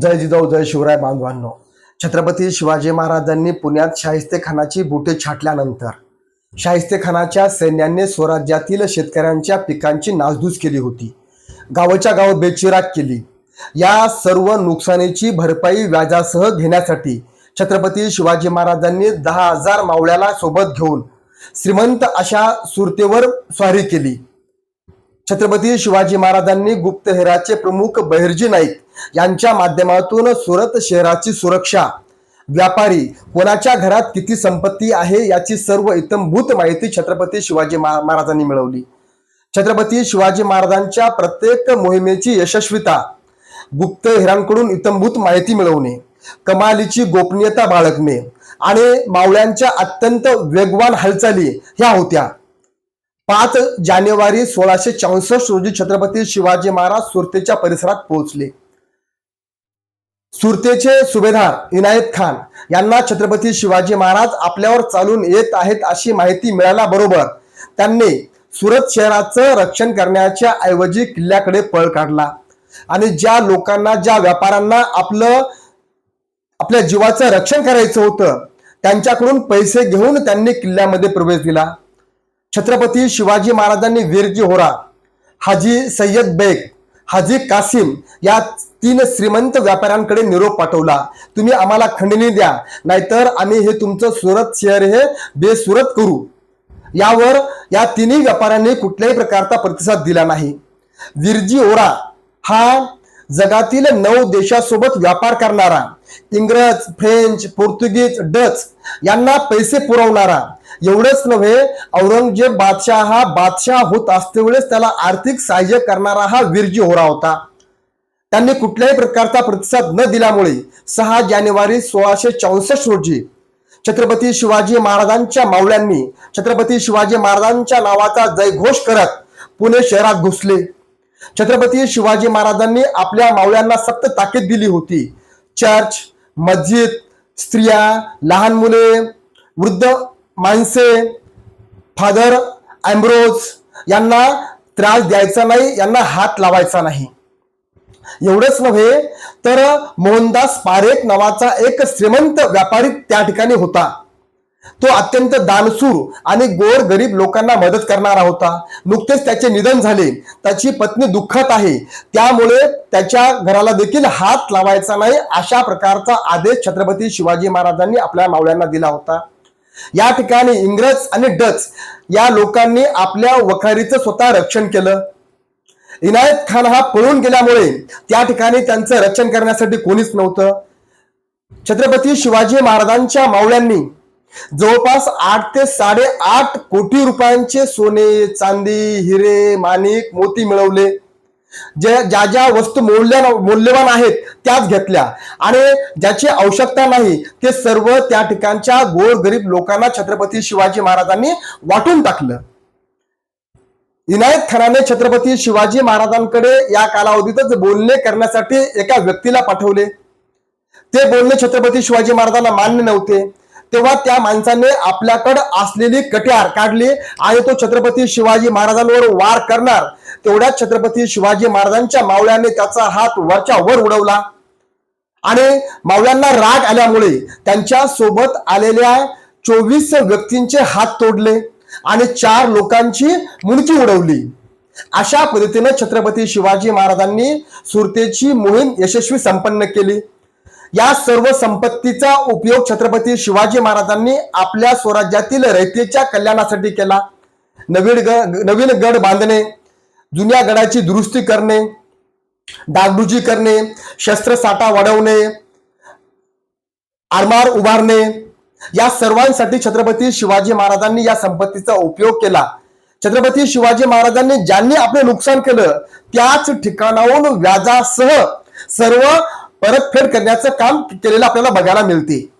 जय जिजाऊ जय शिवराय बांधवांनो. छत्रपती शिवाजी महाराजांनी पुण्यात शाहिस्ते खानाची बुटे छाटल्यानंतर शाहिस्ते खानाच्या सैन्याने स्वराज्यातील शेतकऱ्यांच्या पिकांची नासधूस केली होती. गावाच्या गाव बेचिराग केली. या सर्व नुकसानीची भरपाई व्याजासह घेण्यासाठी छत्रपती शिवाजी महाराजांनी दहा हजार मावळ्याला सोबत घेऊन श्रीमंत अशा सुरतेवर स्वारी केली. छत्रपती शिवाजी महाराजांनी गुप्तहेराचे प्रमुख बहिर्जी नाईक यांच्या माध्यमातून सुरत शहराची सुरक्षा. व्यापारी कोणाच्या घरात किती संपत्ती आहे याची सर्व इतंभूत माहिती छत्रपती शिवाजी महाराजांनी मिळवली. छत्रपती शिवाजी महाराजांच्या प्रत्येक मोहिमेची यशस्वीता गुप्तहेरांकडून इतंभूत माहिती मिळवणे कमालीची गोपनीयता बाळगणे आणि मावळ्यांच्या अत्यंत वेगवान हालचाली ह्या होत्या. पाच जानेवारी सोळाशे चौसष्ट रोजी छत्रपती शिवाजी महाराज सुरतेच्या परिसरात पोहोचले. सुरतेचे सुभेदार इनायत खान यांना छत्रपती शिवाजी महाराज आपल्यावर चालून येत आहेत अशी माहिती मिळाल्याबरोबर त्यांनी सुरत शहराचं रक्षण करण्याच्या ऐवजी किल्ल्याकडे पळ काढला. आणि ज्या लोकांना ज्या व्यापाऱ्यांना आपलं आपल्या जीवाचं रक्षण करायचं होतं त्यांच्याकडून पैसे घेऊन त्यांनी किल्ल्यामध्ये प्रवेश दिला. छत्रपती शिवाजी महाराजांनी वीरजी होरा हाजी सय्यद बेग हाजी कासिम या तीन श्रीमंत व्यापाऱ्यांकडे निरोप पाठवला. तुम्ही आम्हाला खंडणी द्या नाहीतर आम्ही हे तुमचं सुरत शहर हे बेसुरत करू. यावर या तिन्ही व्यापाऱ्यांनी कुठल्याही प्रकारचा प्रतिसाद दिला नाही. विरजी ओरा हा जगातील नऊ देशासोबत व्यापार करणारा इंग्रज फ्रेंच पोर्तुगीज डच यांना पैसे पुरवणारा. एवढंच नव्हे औरंगजेब बादशाह हा बादशाह होत असते वेळेस त्याला आर्थिक सहाय्य करणारा हा विरजी होरा होता. त्यांनी कुठल्याही प्रकारचा प्रतिसाद न दिल्यामुळे सहा जानेवारी सोळाशे चौसष्ट रोजी छत्रपती शिवाजी महाराजांच्या मावळ्यांनी छत्रपती शिवाजी महाराजांच्या नावाचा जयघोष करत पुणे शहरात घुसले. छत्रपती शिवाजी महाराजांनी आपल्या मावळ्यांना सक्त ताकीद दिली होती. चर्च मस्जिद स्त्रिया लहान मुले वृद्ध माणसे फादर अँब्रोज यांना त्रास द्यायचा नाही यांना हात लावायचा नाही. एवढंच नव्हे तर मोहनदास पारेख नावाचा एक श्रीमंत व्यापारी त्या ठिकाणी होता. तो अत्यंत दानसूर आणि गोर गरीब लोकांना मदत करणारा होता. नुकतेच त्याचे निधन झाले. त्याची पत्नी दुःखात आहे. त्यामुळे त्याच्या घराला देखील हात लावायचा नाही अशा प्रकारचा आदेश छत्रपती शिवाजी महाराजांनी आपल्या मावळ्यांना दिला होता. या ठिकाणी इंग्रज आणि डच या लोकांनी आपल्या वखारीचं स्वतः रक्षण केलं. इनायत खान हा पळून गेल्यामुळे त्या ठिकाणी त्यांचं रक्षण करण्यासाठी कोणीच नव्हतं. छत्रपती शिवाजी महाराजांच्या मावळ्यांनी जवळपास आठ ते साडेआठ कोटी रुपयांचे सोने चांदी हिरे माणिक मोती मिळवले. जे ज्या ज्या वस्तू मौल्य मौल्यवान आहेत त्याच घेतल्या. आणि ज्याची आवश्यकता नाही ते सर्व त्या ठिकाणच्या गोर गरीब लोकांना छत्रपती शिवाजी महाराजांनी वाटून टाकलं. इनायत खानाने छत्रपती शिवाजी महाराजांकडे या कालावधीतच बोलणे करण्यासाठी एका व्यक्तीला पाठवले. ते बोलणे छत्रपती शिवाजी महाराजांना मान्य नव्हते. तेव्हा त्या माणसाने आपल्याकडे असलेली कट्यार काढली आणि तो छत्रपती शिवाजी महाराजांवर वार करणार. तेवढ्याच छत्रपती शिवाजी महाराजांच्या मावळ्याने त्याचा हात वरच्या वर उडवला. आणि मावळ्यांना राग आल्यामुळे त्यांच्यासोबत आलेल्या चोवीस व्यक्तींचे हात तोडले आणि चार लोकांची मुंडकी उडवली. अशा पद्धतीने छत्रपती शिवाजी महाराजांनी सुरतेची मोहीम यशस्वी संपन्न केली. या सर्व संपत्तीचा उपयोग छत्रपती शिवाजी महाराजांनी आपल्या स्वराज्यातील रयतेच्या कल्याणासाठी केला. नवीन ग नवीन गड बांधणे जुन्या गडाची दुरुस्ती करणे डागडुजी करणे शस्त्रसाठा वाढवणे आरमार उभारणे या सर्वांसाठी छत्रपती शिवाजी महाराजांनी या संपत्तीचा उपयोग केला. छत्रपती शिवाजी महाराजांनी ज्यांनी आपले नुकसान केलं त्याच ठिकाणाहून व्याजासह सर्व परतफेड करण्याचं काम केलेलं आपल्याला बघायला मिळते.